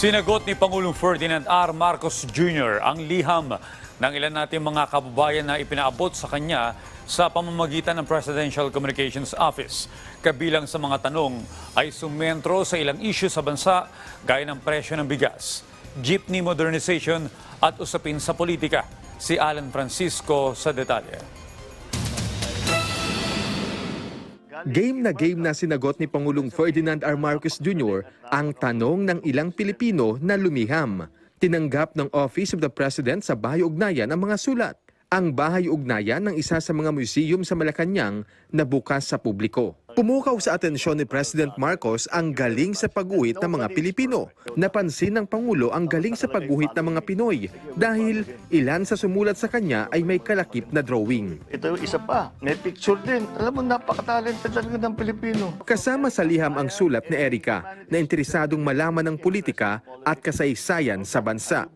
Sinagot ni Pangulong Ferdinand R. Marcos Jr. ang liham ng ilan nating mga kababayan na ipinaabot sa kanya sa pamamagitan ng Presidential Communications Office. Kabilang sa mga tanong ay sumentro sa ilang issue sa bansa gaya ng presyo ng bigas, jeepney modernization at usapin sa politika. Si Alan Francisco sa detalye. Game na game na sinagot ni Pangulong Ferdinand R. Marcos Jr. ang tanong ng ilang Pilipino na lumiham. Tinanggap ng Office of the President sa Bahay Ugnayan ang mga sulat. Ang Bahay Ugnayan ng isa sa mga museum sa Malacanang na bukas sa publiko. Pumukaw sa atensyon ni President Marcos ang galing sa pagguhit ng mga Pilipino. Napansin ng Pangulo ang galing sa pagguhit ng mga Pinoy dahil ilan sa sumulat sa kanya ay may kalakip na drawing. Ito yung isa pa. May picture din. Alam mo, napaka-talented talaga ng Pilipino. Kasama sa liham ang sulat ni Erika na interesadong malaman ng politika at kasaysayan sa bansa.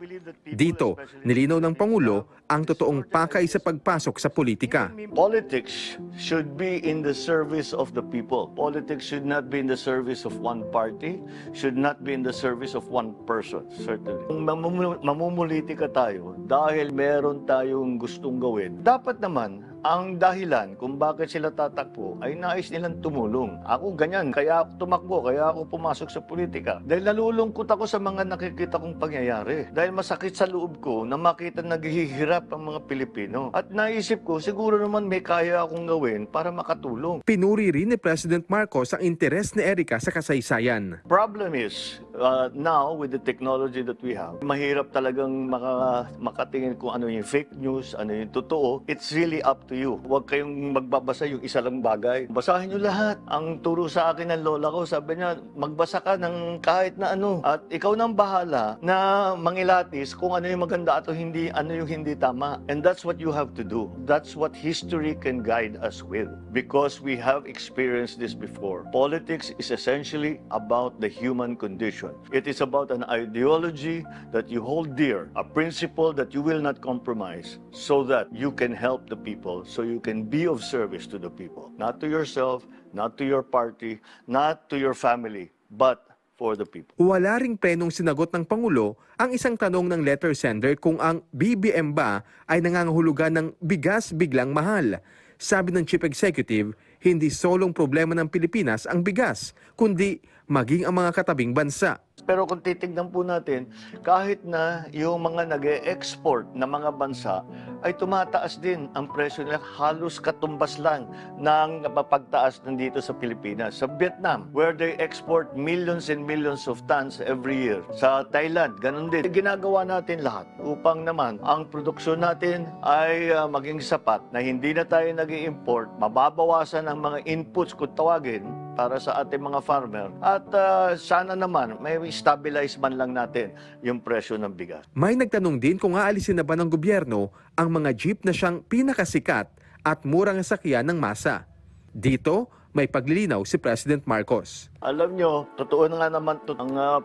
Dito, nilinaw ng Pangulo ang totoong pakay sa pagpasok sa politika. Politics should be in the service of the people. Politics should not be in the service of one party, should not be in the service of one person, certainly. Kung mamum- mamumulitika tayo dahil meron tayong gustong gawin, dapat naman ang dahilan kung bakit sila tatakbo ay nais nilang tumulong. Ako ganyan, kaya ako tumakbo, kaya ako pumasok sa politika. Dahil nalulungkot ako sa mga nakikita kong pangyayari. Dahil masakit sa loob ko na makita naghihirap ang mga Pilipino. At naisip ko, siguro naman may kaya akong gawin para makatulong. Pinuri rin ni President Marcos ang interes ni Erika sa kasaysayan. Problem is, uh, now with the technology that we have, mahirap talagang maka, makatingin kung ano yung fake news, ano yung totoo. It's really up to you. Huwag kayong magbabasa yung isa lang bagay. Basahin nyo lahat. Ang turo sa akin ng lola ko, sabi niya, magbasa ka ng kahit na ano. At ikaw nang bahala na mangilatis kung ano yung maganda at hindi, ano yung hindi tama. And that's what you have to do. That's what history can guide us with. Because we have experienced this before. Politics is essentially about the human condition. It is about an ideology that you hold dear, a principle that you will not compromise, so that you can help the people, so you can be of service to the people. Not to yourself, not to your party, not to your family, but for the people. Wala ring prenong sinagot ng Pangulo ang isang tanong ng letter sender kung ang BBM ba ay nangangahulugan ng bigas biglang mahal. Sabi ng Chief Executive, hindi solong problema ng Pilipinas ang bigas, kundi maging ang mga katabing bansa. Pero kung titignan po natin, kahit na yung mga nag export na mga bansa ay tumataas din ang presyo nila halos katumbas lang ng pagtaas nandito sa Pilipinas. Sa Vietnam, where they export millions and millions of tons every year. Sa Thailand, ganun din. Ginagawa natin lahat upang naman ang produksyon natin ay ah, maging sapat na hindi na tayo nag import mababawasan ang mga inputs kung tawagin para sa ating mga farmer at ah, sana naman may stabilize man lang natin yung presyo ng bigas. May nagtanong din kung aalisin na ba ng gobyerno ang mga jeep na siyang pinakasikat at murang sakyan ng masa. Dito, may paglilinaw si President Marcos. Alam nyo, totoo na nga naman to, ang uh,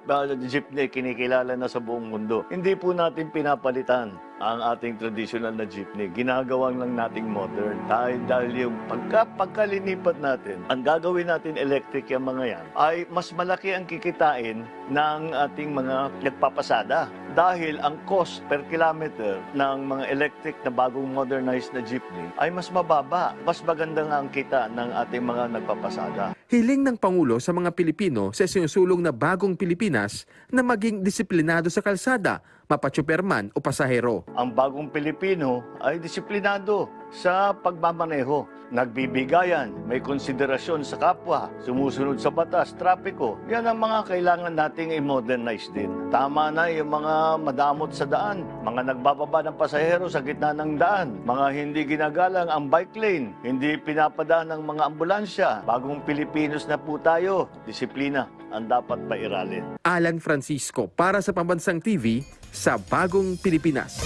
jeepney kinikilala na sa buong mundo. Hindi po natin pinapalitan ang ating traditional na jeepney. Ginagawang lang nating modern. Dahil, dahil yung pagka, pagkalinipat natin, ang gagawin natin electric yung mga yan, ay mas malaki ang kikitain ng ating mga nagpapasada. Dahil ang cost per kilometer ng mga electric na bagong modernized na jeepney ay mas mababa. Mas maganda nga ang kita ng ating mga nagpapasada. Hiling ng Pangulo sa mga Pilipino sa sinusulong na bagong Pilipinas na maging disiplinado sa kalsada, mapatsuperman o pasahero. Ang bagong Pilipino ay disiplinado sa pagmamaneho. Nagbibigayan, may konsiderasyon sa kapwa, sumusunod sa batas, trapiko. Yan ang mga kailangan nating i-modernize din. Tama na yung mga madamot sa daan, mga nagbababa ng pasahero sa gitna ng daan, mga hindi ginagalang ang bike lane, hindi pinapadaan ng mga ambulansya. Bagong Pilipinos na po tayo, disiplina ang dapat mairalin. Alan Francisco para sa Pambansang TV sa Bagong Pilipinas.